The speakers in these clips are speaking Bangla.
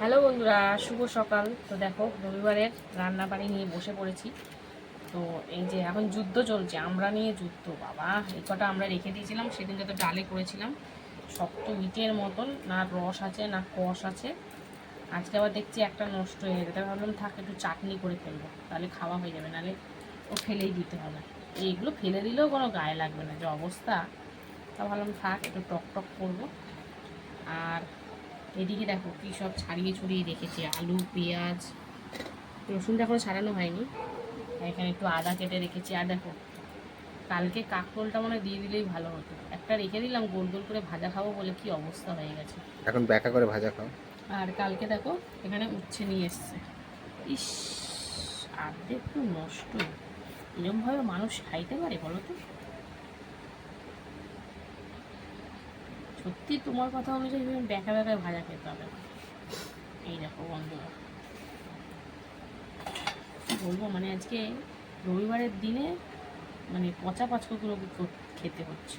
হ্যালো বন্ধুরা, শুভ সকাল। তো দেখো, রবিবারের রান্না বাড়ি নিয়ে বসে পড়েছি। তো এই যে এখন যুদ্ধ চলছে, আমরা নিয়ে যুদ্ধ, বাবা। এই কটা আমরা রেখে দিয়েছিলাম, সেদিনকে তো ডালে করেছিলাম। শক্ত ইটের মতন, না রস আছে, না কষ আছে। আজকে আবার দেখছি একটা নষ্ট হয়ে গেছে। তাই ভাবলাম, থাক, একটু চাটনি করে ফেলব। তাহলে খাওয়া হয়ে যাবে নাহলে ও ফেলেই দিতে হবে। এইগুলো ফেলে দিলেও কোনো গায়ে লাগবে না, যে অবস্থা। তা ভাবলাম, থাক, একটু টক টক করব। আর এদিকে দেখো কী সব ছাড়িয়ে ছড়িয়ে রেখেছি। আলু পেঁয়াজ রসুনটা এখনও ছাড়ানো হয়নি। এখানে একটু আদা কেটে রেখেছি। আর দেখো কালকে কাকরোলটা মনে দিয়ে দিলেই ভালো হতো। একটা রেখে দিলাম গোল গোল করে ভাজা খাব বলে কি অবস্থা হয়ে গেছে। এখন ব্যাকা করে ভাজা খাও। আর কালকে দেখো এখানে উচ্ছে নিয়ে এসছে। ইস আর্ধেক তো নষ্ট। এরমভাবে মানুষ খাইতে পারে বলো তো? সত্যি তোমার কথা অনুযায়ী তুমি বেঁকা বেঁকা ভাজা খেতে হবে। এই দেখো বন্ধুরা বলব মানে আজকে রবিবারের দিনে মানে পচা পাচকগুলো খেতে হচ্ছে।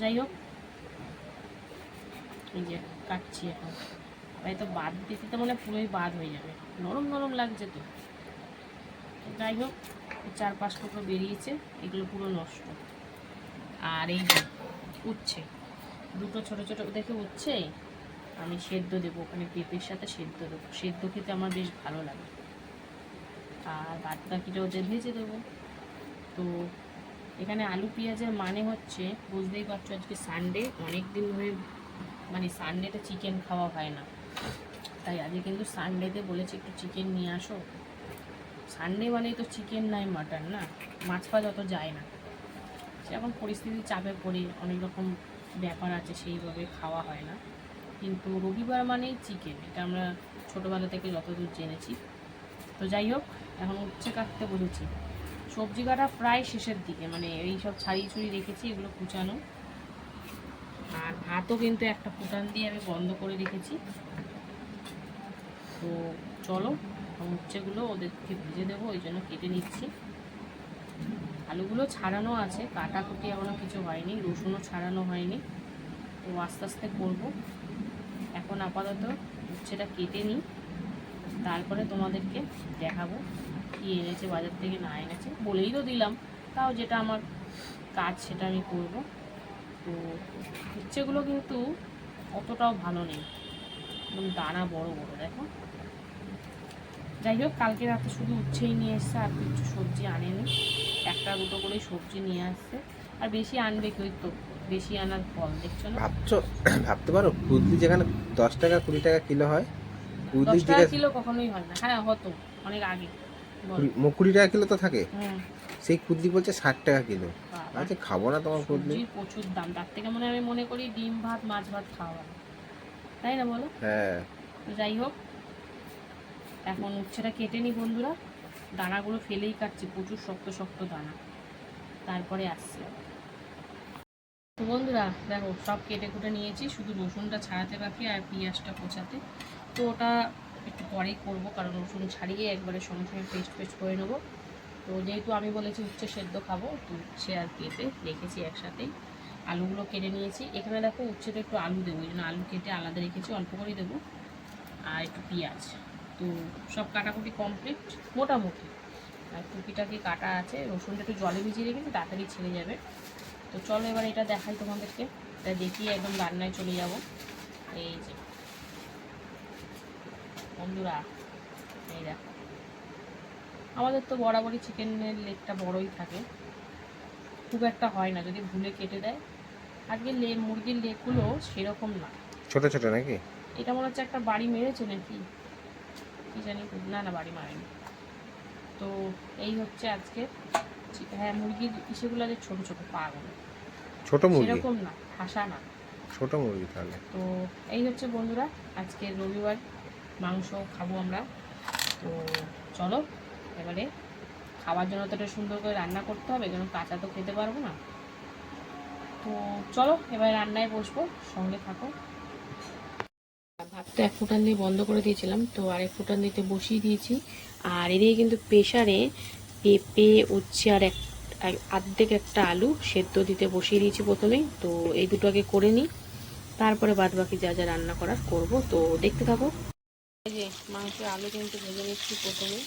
যাই হোক, এই যে কাটছি এখন। আবার তো বাদ দিতে তো মানে পুরোই বাদ হয়ে যাবে। নরম নরম লাগছে তো। যাই হোক, চার পাঁচ টুকরো বেরিয়েছে, এগুলো পুরো নষ্ট। আর এই যে উচ্ছে। দুটো ছোট ছোট দেখে উচ্ছে আমি সেদ্ধ দেবো ওখানে পেঁপের সাথে সেদ্ধ দেবো। সেদ্ধ খেতে আমার বেশ ভালো লাগে। আর বাদ বাকিটা ওদের ভেজে দেবো। তো এখানে আলু পেঁয়াজের মানে হচ্ছে, বুঝতেই পারছ আজকে সানডে অনেক দিন ধরে মানে সানডেতে চিকেন খাওয়া হয় না। তাই আজকে কিন্তু সানডেতে বলেছি একটু চিকেন নিয়ে আসো। সানডে মানেই তো চিকেন নাই মাটন না? মাছ ফাছ অত যায় না। সে এখন পরিস্থিতির চাপে পড়ে, অনেক রকম ব্যাপার আছে, সেইভাবে খাওয়া হয় না। কিন্তু রবিবার মানেই চিকেন এটা আমরা ছোটোবেলা থেকে যতদূর জেনেছি। তো যাই হোক, এখন উচ্ছে কাটতে বসেছি। সবজি কাটা প্রায় শেষের দিকে মানে এই সব ছাড়িয়ে ছড়িয়ে রেখেছি, এগুলো কুচানো। আর ভাতও কিন্তু একটা ফুটান দিয়ে আমি বন্ধ করে রেখেছি। তো চলো উচ্ছেগুলো ওদেরকে ভেজে দেবো, ওই জন্য কেটে নিচ্ছি। আলুগুলো ছাড়ানো আছে কাটাকুটি এখনও কিছু হয়নি, রসুনও ছাড়ানো হয়নি। তো আস্তে আস্তে করব। এখন আপাতত উচ্ছেটা কেটে নিই, তারপরে তোমাদেরকে দেখাবো কি এনেছে, বাজার থেকে না এনেছে, বলেই তো দিলাম, তাও যেটা আমার কাজ সেটা আমি করব। তো উচ্ছেগুলো কিন্তু অতটাও ভালো নেই দানা বড় বড়, দেখো। যাই হোক কালকে রাতে শুধু উচ্ছেই নিয়ে এসছে আর কিছু সবজি আনেনি। একটা দুটো করে সবজি নিয়ে আসছে। আর বেশি আনবে কেউ তো? বেশি আনার ফল দেখছ না? ভাবছ ভাবতে পারো কুদলি যেখানে দশ টাকা কুড়ি টাকা কিলো হয় কুদলি দশ টাকা কিলো কখনোই হয় না। হ্যাঁ হতো অনেক আগে। কুড়ি- টাকা কিলো তো থাকে। সেই কুদলি বলছে ষাট টাকা কিলো। আচ্ছা খাব না তোমার কুদলি প্রচুর দাম। তার থেকে মনে আমি মনে করি ডিম ভাত মাছ ভাত খাওয়া। তাই না বলো? হ্যাঁ। যাই হোক এখন উচ্ছেটা কেটে নি বন্ধুরা। দানাগুলো ফেলেই কাটছি, প্রচুর শক্ত শক্ত দানা। তারপরে আসছে। তো বন্ধুরা, দেখো, সব কেটে কুটে নিয়েছি, শুধু রসুনটা ছাড়াতে বাকি আর পেঁয়াজটা কোচাতে তো ওটা একটু পরেই করব, কারণ রসুন ছাড়িয়ে একবারে সঙ্গে সঙ্গে পেস্ট পেস্ট করে নেব। তো যেহেতু আমি বলেছি উচ্ছে সেদ্ধ খাব, তো উচ্ছে আর কেটে রেখেছি একসাথেই। আলুগুলো কেটে নিয়েছি। এখানে দেখো উচ্ছেটা একটু আলু দেবো, এই জন্য আলু কেটে আলাদা রেখেছি, অল্প করেই দেবো। আর একটু পেঁয়াজ। তো সব কাটাকুটি কমপ্লিট মোটামুটি। আর টুপিটাকে কাটা আছে রসুনটা একটু জলে ভিজিয়ে রেখেছি তাড়াতাড়ি ছেড়ে যাবে। তো চলো এবার এটা দেখাই তোমাদেরকে। এটা দেখিয়ে একদম রান্নায় চলে যাব। এই যে। বন্ধুরা এই দেখো। আমাদের তো বরাবরই চিকেনের লেগটা বড়ই থাকে। খুব একটা হয় না যদি ভুলে কেটে দেয়। আজকে লে মুরগির লেগগুলো সেরকম না। ছোট ছোট নাকি? এটা মনে হচ্ছে একটা বাড়ি মেরেছে নাকি? কি জানি না না বাড়ি মারেনি। তো এই হচ্ছে আজকে। হ্যাঁ মুরগির ইসেগুলো যে ছোট ছোট পা গুলো ছোট মুরগি? সেরকম না হাসা না। ছোট মুরগি তাহলে। তো এই হচ্ছে বন্ধুরা আজকে রবিবার মাংস খাব আমরা। তো চলো এবারে খাওয়ার জন্য তো এটা সুন্দর করে রান্না করতে হবে কারণ কাঁচা তো খেতে পারব না। তো চলো এবার রান্নায় বসবো সঙ্গে থাকো। ভাতটা এক ফুটান দিয়ে বন্ধ করে দিয়েছিলাম, তো আরেক ফুটান দিতে বসিয়ে দিয়েছি। আর এদিকে কিন্তু প্রেশারে পেঁপে, উচ্ছে আর এক আর্ধেক একটা আলু সেদ্ধ দিতে বসিয়ে দিয়েছি প্রথমেই তো এই দুটো আগে করে নিই। তারপরে বাদ বাকি যা যা রান্না করার করব, তো দেখতে থাকো। যে মাংসের আলু কিন্তু ভেজে নিচ্ছি প্রথমে,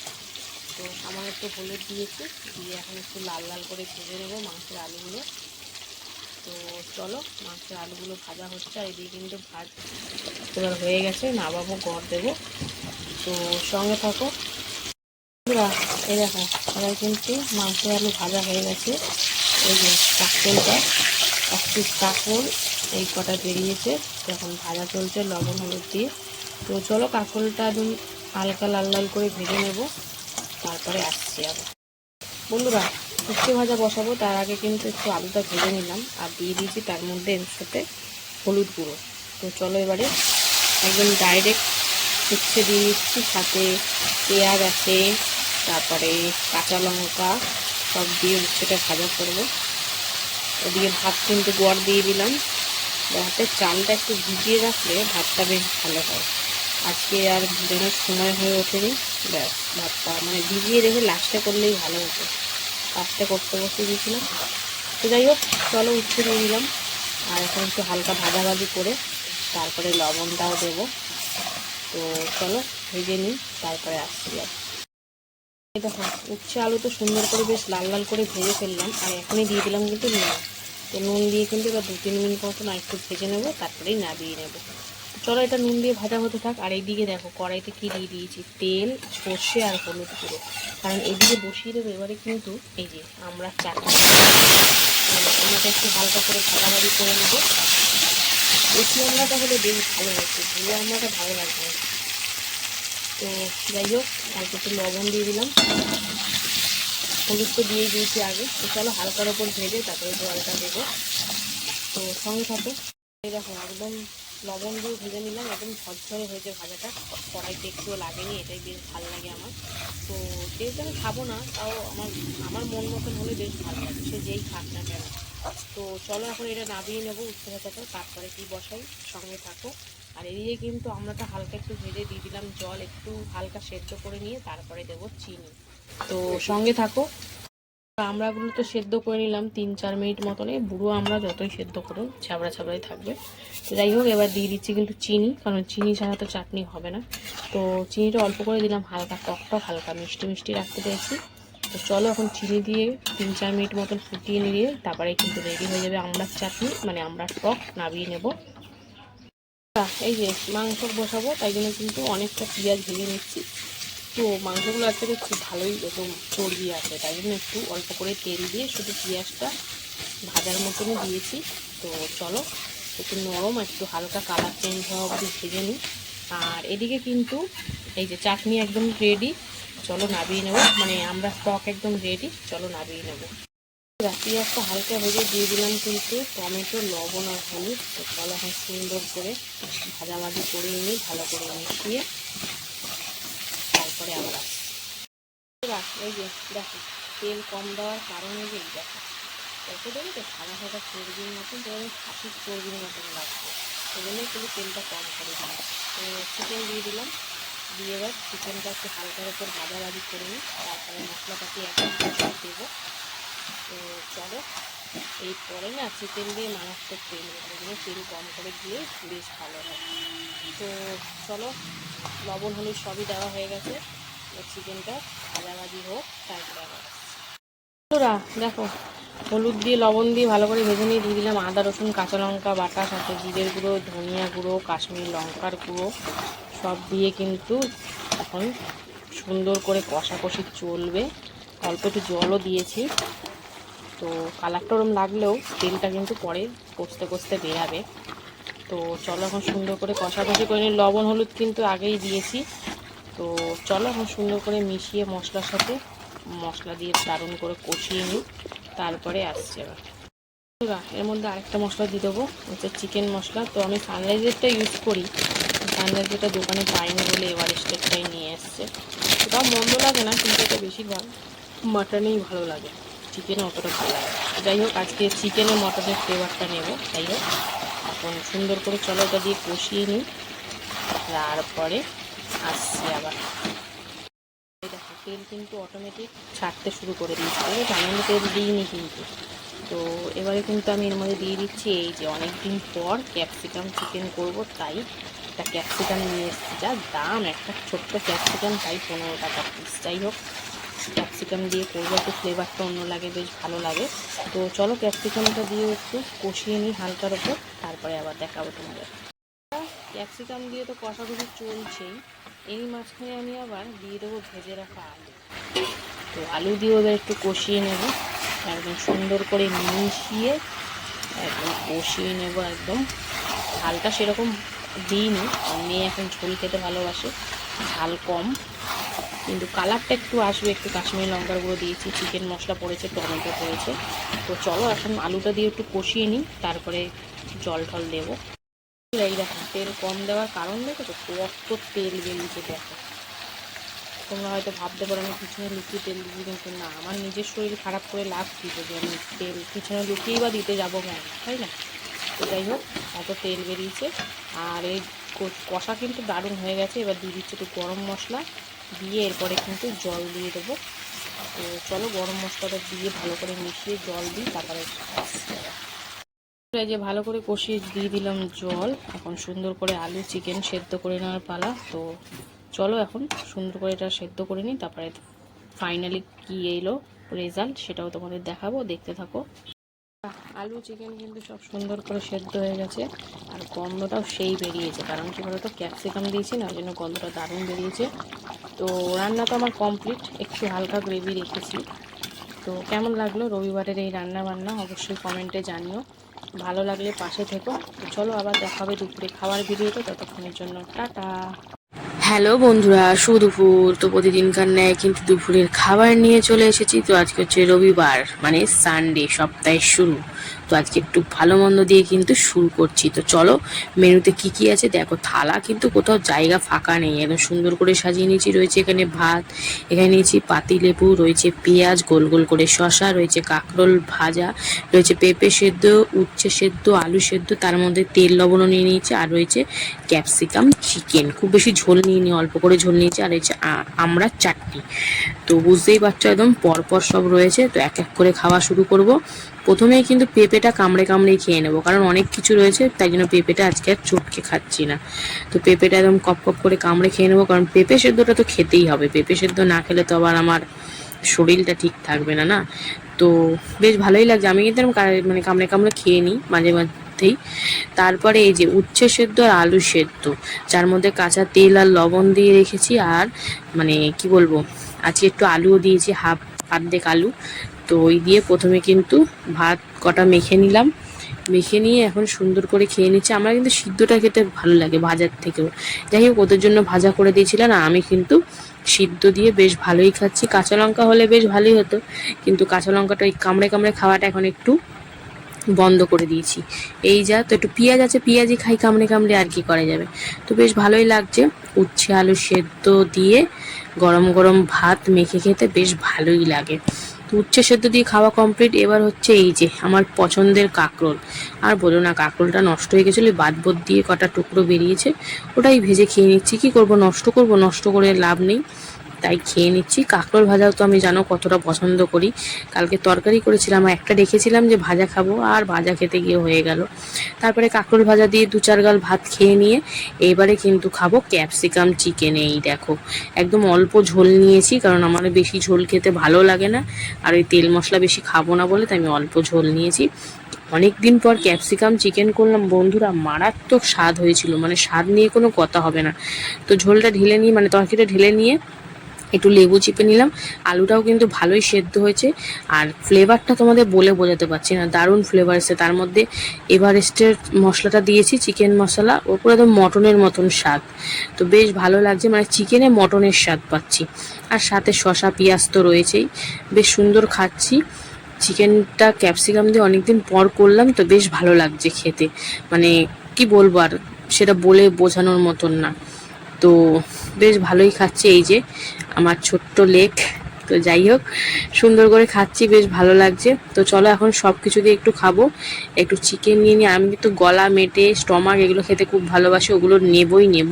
তো আমার একটু হলুদ দিয়েছে, দিয়ে এখন একটু লাল লাল করে ভেজে নেব মাংসের আলুগুলো। তো চলো মাংসের আলুগুলো ভাজা হচ্ছে, আর এদিকে কিন্তু ভাত এবার হয়ে গেছে নামাবো গড় দেবো। তো সঙ্গে থাকো। এই দেখো, এবার কিন্তু মাংসের আলু ভাজা হয়ে গেছে। এই যে কাঁকরোলটা এক পিস কাঁকরোল, এই কটা বেরিয়েছে। এখন ভাজা চলছে লবণ, হলুদ দিয়ে। তো চলো কাঁকরোলটা একদম হালকা লাল লাল করে ভেজে নেব। তারপরে আসছি আবার। বন্ধুরা উচ্ছে ভাজা বসাবো, তার আগে কিন্তু একটু আলুটা ভেজে নিলাম আর দিয়ে দিয়েছি তার মধ্যে এর সাথে হলুদ গুঁড়ো। তো চলো এবারে একদম ডাইরেক্ট উচ্ছে দিয়ে দিচ্ছি, সাথে পেঁয়াজ আছে, তারপরে কাঁচা লঙ্কা, সব দিয়ে উচ্ছেটা ভাজা করব। ওদিকে ভাত কিন্তু গোয়ার দিয়ে দিলাম। ভাতের চালটা একটু ভিজিয়ে রাখলে ভাতটা বেশ ভালো হয়। আজকে আর ভিজানোর সময় হয়ে ওঠেনি। ব্যাস ভাতটা মানে ভিজিয়ে রেখে লাস্টে করলেই ভালো হতো। লাস্টে করতে বসে দিয়েছিলাম তো যাই হোক, চলো উচ্ছে দিয়ে নিলাম। আর এখন একটু হালকা ভাজাভাজি করে তারপরে লবণটাও দেবো। তো চলো, ভেজে নিই, তারপরে আসছি আর দেখো, উচ্ছে আলু তো সুন্দর করে বেশ লাল লাল করে ভেজে ফেললাম, আর এখনই দিয়ে দিলাম কিন্তু নুন। তো নুন দিয়ে কিন্তু এবার দু তিন মিনিট মতন আর একটু ভেজে নেব, তারপরেই নাবিয়ে নেব। চলো এটা নুন দিয়ে ভাজা হতে থাক, আর এইদিকে দেখো কড়াইতে কি দিয়ে দিয়েছি, তেল, সর্ষে আর হলুদ গুঁড়ো। কারণ এদিকে বসিয়ে দেবো, এবারে কিন্তু এই যে আমরা চাটনি। আমরাটা একটু হালকা করে ভাজাভাজি করে নেব। বেশি আমরা তাহলে বেশ ভালো হচ্ছে ভুলো আমরাটা ভালো লাগবে তো যাই হোক, অল্প একটু লবণ দিয়ে দিলাম। হলুদ তো দিয়ে দিয়েছি আগে, তো চলো হালকার ওপর ভেজে তারপরে জলটা দেবো। তো সঙ্গে থাকো এই দেখো একদম লবণ দিয়ে ভেজে নিলাম, একদম ঝরঝরে হয়েছে ভাজাটা। কড়াইতে একটুও লাগেনি, এটাই বেশ ভালো লাগে আমার। তো যেহেতু আমি খাব না, তাও আমার আমার মন মতন হলে বেশ ভালো লাগে, সে যেই খাক না কেন। তো চলো এখন এটা নামিয়ে নেব উঠতে ভাজাটা, তারপরে কি বসাই, সঙ্গে থাকো। আর এদিকে কিন্তু আমরা তো হালকা একটু ভেজে দিয়ে দিলাম জল, একটু হালকা সেদ্ধ করে নিয়ে তারপরে দেবো চিনি। তো সঙ্গে থাকো। আমড়াগুলো তো সেদ্ধ করে নিলাম তিন চার মিনিট মতন। এই বুড়ো আমরা যতই সেদ্ধ করুন ছাবড়া ছাবড়াই থাকবে। যাই হোক, এবার দিয়ে দিচ্ছি কিন্তু চিনি, কারণ চিনি ছাড়া তো চাটনি হবে না। তো চিনিটা অল্প করে দিলাম, হালকা টক টক, হালকা মিষ্টি মিষ্টি রাখতে পেরেছি তো চলো এখন চিনি দিয়ে তিন চার মিনিট মতন ফুটিয়ে নিয়ে তারপরে কিন্তু রেডি হয়ে যাবে আমড়ার চাটনি মানে আমড়ার টক নাবিয়ে নেব। এই যে মাংস বসাবো, তাই জন্য কিন্তু অনেকটা পেঁয়াজ ভেজে নিচ্ছি। তো মাংসগুলো আজকে খুব ভালোই একদম চর্বি আছে, তাই জন্য একটু অল্প করে তেল দিয়ে শুধু পেঁয়াজটা ভাজার মতনই দিয়েছি। তো চলো, একটু নরম একটু হালকা কালার চেঞ্জ হওয়া অবধি ভেজে নিই। আর এদিকে কিন্তু এই যে চাটনি একদম রেডি চলো নাবিয়ে নেব। মানে আমরা স্টক একদম রেডি চলো নাবিয়ে নেব। পেঁয়াজটা হালকা ভেজে দিয়ে দিলাম কিন্তু টমেটো, লবণ আর হলুদ। তো চলো এখন সুন্দর করে ভাজাভাজি করে নিই ভালো করে মিশিয়ে তারপরে আমরা রাখ এই যে দেখো, তেল কম দেওয়ার কারণে যে দেখো কত দেবে তো সাদা সাদা চর্বির মতন, তো এরকম খাসির চর্বির মতন লাগছে। সেই জন্য একটু তেলটা কম করে দিলাম। চিকেন দিয়ে দিলাম। দিয়ে এবার চিকেনটা একটু হালকার উপর ভাজাভাজি করে নিই। তারপরে মশলাপাতি একদম দেবো। তো চলো এই পরে না চিকেন দিয়ে মারাত্মক তেল ওই তেল কম করে দিয়ে বেশ ভালো হয়। তো চলো, লবণ, হলুদ সবই দেওয়া হয়ে গেছে। চিকেনটা ভাজাভাজি হোক তারপরে দেখো, হলুদ দিয়ে, লবণ দিয়ে ভালো করে ভেজে নিয়ে দিয়ে দিলাম আদা, রসুন, কাঁচা লঙ্কা বাটা, সাথে জিরের গুঁড়ো, ধনিয়া গুঁড়ো, কাশ্মীর লঙ্কার গুঁড়ো, সব দিয়ে কিন্তু এখন সুন্দর করে কষাকষি চলবে। অল্প একটু জলও দিয়েছি। তো কালারটা ওরম লাগলেও তেলটা কিন্তু পরে কষতে কষতে বেরাবে। তো চলো এখন সুন্দর করে কষাকষি করে লবণ, হলুদ কিন্তু আগেই দিয়েছি। তো চলো এখন সুন্দর করে মিশিয়ে মশলার সাথে মশলা দিয়ে দারুণ করে কষিয়ে নিই। তারপরে আসছে এবার এর মধ্যে আরেকটা মশলা দিয়ে দেবো, হচ্ছে চিকেন মশলা। তো আমি সানরাইজারটা ইউজ করি। সানরাইজারটা দোকানে পাইনি বলে এবার স্টেপটাই নিয়ে এসছে। ওটাও মন্দ লাগে না, কিন্তু এটা বেশিরভাগ মাটনেই ভালো লাগে। চিকেনে অতটা ভালো লাগে। যাই হোক, আজকে চিকেনে মটনের ফ্লেভারটা নেব যাই হোক। এখন সুন্দর করে চলো ওটা দিয়ে কষিয়ে নিই। তারপরে আসছি আবার। দেখো, তেল কিন্তু অটোমেটিক ছাড়তে শুরু করে দিয়েছে। আমি তেল দিইনি কিন্তু। তো এবারে কিন্তু আমি এর মধ্যে দিয়ে দিচ্ছি এই যে অনেক দিন পর ক্যাপসিকাম চিকেন করব, তাই একটা ক্যাপসিকাম নিয়ে এসেছি। যা দাম, একটা ছোট্ট ক্যাপসিকাম তাই পনেরো টাকা পিস যাই হোক ক্যাপসিকাম দিয়ে করব, একটু ফ্লেভারটা অন্য লাগে, বেশ ভালো লাগে। তো চলো ক্যাপসিকামটা দিয়ে একটু কষিয়ে নিই হালকার ওপর, তারপরে আবার দেখাবো তোমাদের। ক্যাপসিকাম দিয়ে তো কষাকষি চলছেই। এই মাঝখানে আমি আবার দিয়ে দেবো ভেজে রাখা আলু। তো আলু দিয়ে ওদের একটু কষিয়ে নেব। একদম সুন্দর করে মিশিয়ে একদম কষিয়ে নেব একদম। ঝালটা সেরকম দিইনি আর মেয়ে এখন ঝোল খেতে ভালোবাসে, ঝাল কম। কিন্তু কালারটা একটু আসবে, একটু কাশ্মীরি লঙ্কার গুঁড়ো দিয়েছি, চিকেন মশলা পড়েছে, টমেটো পড়েছে। তো চলো এখন আলুটা দিয়ে একটু কষিয়ে নিই, তারপরে জল টল দেবো। এই দেখো, তেল কম দেওয়ার কারণ দেখো তো, কত তেল বেরিয়েছে, দেখো। তোমরা হয়তো ভাবতে পারো আমি পিছনে লুকিয়ে তেল দিচ্ছি, কিন্তু না, আমার নিজের শরীর খারাপ করে লাভ কী যদি আমি তেল পিছনে লুকিয়েই বা দিতে যাব কেন, তাই না? তো যাই হোক, এত তেল বেরিয়েছে। আর এই কষা কিন্তু দারুণ হয়ে গেছে, এবার দিয়ে দিচ্ছে একটু গরম মশলা। দিয়ে এরপরে কিন্তু জল দিয়ে দেবো। তো চলো গরম মশলাটা দিয়ে ভালো করে মিশিয়ে জল দিই, তারপরে যে ভালো করে কষিয়ে দিয়ে দিলাম জল। এখন সুন্দর করে আলু চিকেন সেদ্ধ করে নেওয়ার পালা। তো চলো এখন সুন্দর করে এটা সেদ্ধ করে নিই, তারপরে ফাইনালি কি এলো রেজাল্ট সেটাও তোমাদের দেখাবো, দেখতে থাকো। আলু চিকেন কিন্তু সব সুন্দর করে সেদ্ধ হয়ে গেছে, আর গন্ধটাও সেই বেরিয়েছে। কারণ কি বলতো, ক্যাপসিকাম দিয়েছি না, ওই জন্য গন্ধটা দারুণ বেরিয়েছে। তো রান্না তো আমার কমপ্লিট একটু হালকা গ্রেভি রেখেছি। তো কেমন লাগল রবিবারের এই রান্না বান্না অবশ্যই কমেন্টে জানিও। ভালো লাগলে পাশে থেকো। তো চলো আবার দেখা হবে দুপুরে খাওয়ার ভিডিওতে। ততক্ষণের জন্য টাটা। হ্যালো বন্ধুরা সুদুপুর তো প্রতিদিনকার ন্যায় কিন্তু দুপুরের খাবার নিয়ে চলে এসেছি। তো আজকে হচ্ছে রবিবার মানে সানডে সপ্তাহের শুরু। তো আজকে একটু ভালো মন্দ দিয়ে কিন্তু শুরু করছি। তো চলো, মেনুতে কি কি আছে? দেখো, থালা কিন্তু কোথাও জায়গা ফাঁকা নেই। একদম সুন্দর করে সাজিয়ে নিয়েছি, রয়েছে এখানে ভাত, এখানে নিয়েছি পাতি, লেবু, রয়েছে পেঁয়াজ, গোল গোল করে শশা রয়েছে কাঁকরোল ভাজা, রয়েছে পেঁপে সেদ্ধ, উচ্ছে সেদ্ধ, আলু সেদ্ধ, তার মধ্যে তেল লবণও নিয়ে নিয়েছি, আর রয়েছে ক্যাপসিকাম, চিকেন। খুব বেশি ঝোল নিয়ে নিই অল্প করে ঝোল নিয়েছি, আর রয়েছে আমরা চাটনি। তো বুঝতেই পারছ, একদম পরপর সব রয়েছে। তো এক এক করে খাওয়া শুরু করব। প্রথমেই কিন্তু পেঁপেটা কামড়ে কামড়েই খেয়ে নেব, কারণ অনেক কিছু রয়েছে, তাই জন্য পেঁপেটা আজকে আর চটকে খাচ্ছি না। তো পেঁপেটা একদম কপ কপ করে কামড়ে খেয়ে নেব, কারণ পেঁপে সেদ্ধটা তো খেতেই হবে। পেঁপে সেদ্ধ না খেলে তো আবার আমার শরীরটা ঠিক থাকবে না না? তো বেশ ভালোই লাগছে। আমি কিন্তু মানে কামড়ে কামড়ে খেয়ে নিই মাঝে মধ্যেই। তারপরে এই যে উচ্ছে সেদ্ধ আর আলু সেদ্ধ, যার মধ্যে কাঁচা তেল আর লবণ দিয়ে রেখেছি, আর মানে কি বলব, আজকে একটু আলুও দিয়েছি, হাফ অর্ধেক আলু। তো ওই দিয়ে প্রথমে কিন্তু ভাত কটা মেখে নিলাম। মেখে নিয়ে এখন সুন্দর করে খেয়ে নিচ্ছে। আমার কিন্তু সিদ্ধটা খেতে ভালো লাগে ভাজার থেকেও। যাই হোক, ওদের জন্য ভাজা করে দিয়েছিলাম আর আমি কিন্তু সিদ্ধ দিয়ে বেশ ভালোই খাচ্ছি। কাঁচা লঙ্কা হলে বেশ ভালোই হতো, কিন্তু কাঁচা লঙ্কাটা ওই কামড়ে কামড়ে খাওয়াটা এখন একটু বন্ধ করে দিয়েছি। এই যা, তো একটু পেঁয়াজ আছে, পেঁয়াজই খাই, কামড়ে কামড়ে আর কি করা যাবে। তো বেশ ভালোই লাগছে। উচ্ছে আলু সেদ্ধ দিয়ে গরম গরম ভাত মেখে খেতে বেশ ভালোই লাগে। উচ্ছে সেদ্ধ দিয়ে খাওয়া কমপ্লিট এবার হচ্ছে এই যে আমার পছন্দের কাঁকরোল। আর বলো না, কাঁকরোলটা নষ্ট হয়ে গেছিল বাদ বোধ দিয়ে কটা টুকরো বেরিয়েছে, ওটাই ভেজে খেয়ে নিচ্ছি। কী করব, নষ্ট করব, নষ্ট করে লাভ নেই। তাই খেয়ে নিচ্ছি। কাঁকরোল ভাজাও তো আমি জানো কতটা পছন্দ করি। কালকে তরকারি করেছিলাম একটা রেখেছিলাম যে ভাজা খাব আর ভাজা খেতে গিয়ে হয়ে গেল। তারপরে কাঁকরোল ভাজা দিয়ে দু চার গাল ভাত খেয়ে নিয়ে এবারে কিন্তু খাব ক্যাপসিকাম চিকেন এই দেখো। একদম অল্প ঝোল নিয়েছি কারণ আমার বেশি ঝোল খেতে ভালো লাগে না। আর ওই তেল মশলা বেশি খাব না বলে তাই আমি অল্প ঝোল নিয়েছি। অনেক দিন পর ক্যাপসিকাম চিকেন করলাম। বন্ধুরা, মারাত্মক স্বাদ হয়েছিল। মানে স্বাদ নিয়ে কোনো কথা হবে না। তো ঝোলটা ঢেলে নিয়ে মানে তরকারিটা ঢেলে নিয়ে একটু লেবু চিপে নিলাম। আলুটাও কিন্তু ভালোই সেদ্ধ হয়েছে। আর ফ্লেভারটা তোমাদের বলে বোঝাতে পারছি না, দারুণ ফ্লেভার এসেছে। তার মধ্যে এভারেস্টের মশলাটা দিয়েছি চিকেন মশলা ওপরে একদম মটনের মতন স্বাদ। তো বেশ ভালো লাগছে মানে চিকেনে মটনের স্বাদ পাচ্ছি। আর সাথে শশা পেঁয়াজ তো রয়েছেই। বেশ সুন্দর খাচ্ছি। চিকেনটা ক্যাপসিকাম দিয়ে অনেকদিন পর করলাম, তো বেশ ভালো লাগছে খেতে। মানে কি বলব আর, সেটা বলে বোঝানোর মতন না। তো বেশ ভালোই খাচ্ছি এই যে আমার ছোট্ট লেক। তো যাই হোক, সুন্দর করে খাচ্ছি, বেশ ভালো লাগছে। তো চলো এখন সব কিছু দিয়ে একটু খাব। একটু চিকেন নিয়ে নিই আমি কিন্তু গলা মেটে স্টমাক এগুলো খেতে খুব ভালোবাসি, ওগুলো নেবই নেব।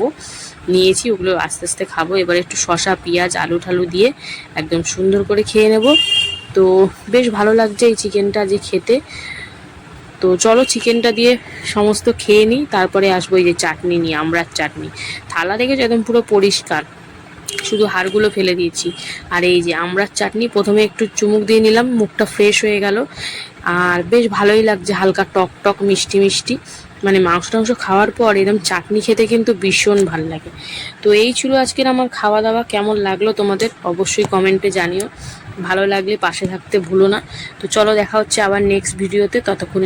নিয়েছি, ওগুলো আস্তে আস্তে খাব। এবার একটু শশা পেঁয়াজ, আলু ঠালু দিয়ে একদম সুন্দর করে খেয়ে নেব। তো বেশ ভালো লাগছে এই চিকেনটা যে খেতে। তো চলো চিকেনটা দিয়ে সমস্ত খেয়ে নিই, তারপরে আসব এই যে চাটনি নিয়ে আমড়ার চাটনি। থালা দেখেছ? একদম পুরো পরিষ্কার। শুধু হাড়গুলো ফেলে দিয়েছি। আর এই যে আমড়ার চাটনি, প্রথমে একটু চুমুক দিয়ে নিলাম, মুখটা ফ্রেশ হয়ে গেল। আর বেশ ভালোই লাগছে, হালকা টক টক, মিষ্টি মিষ্টি। মানে মাংস টাংস খাওয়ার পর এরকম চাটনি খেতে কিন্তু ভীষণ ভালো লাগে। তো এই ছিল আজকের আমার খাওয়া দাওয়া, কেমন লাগল তোমাদের অবশ্যই কমেন্টে জানিও। ভালো লাগলে পাশে থাকতে ভুলো না। তো চলো দেখা হচ্ছে আবার নেক্সট ভিডিওতে ততক্ষণে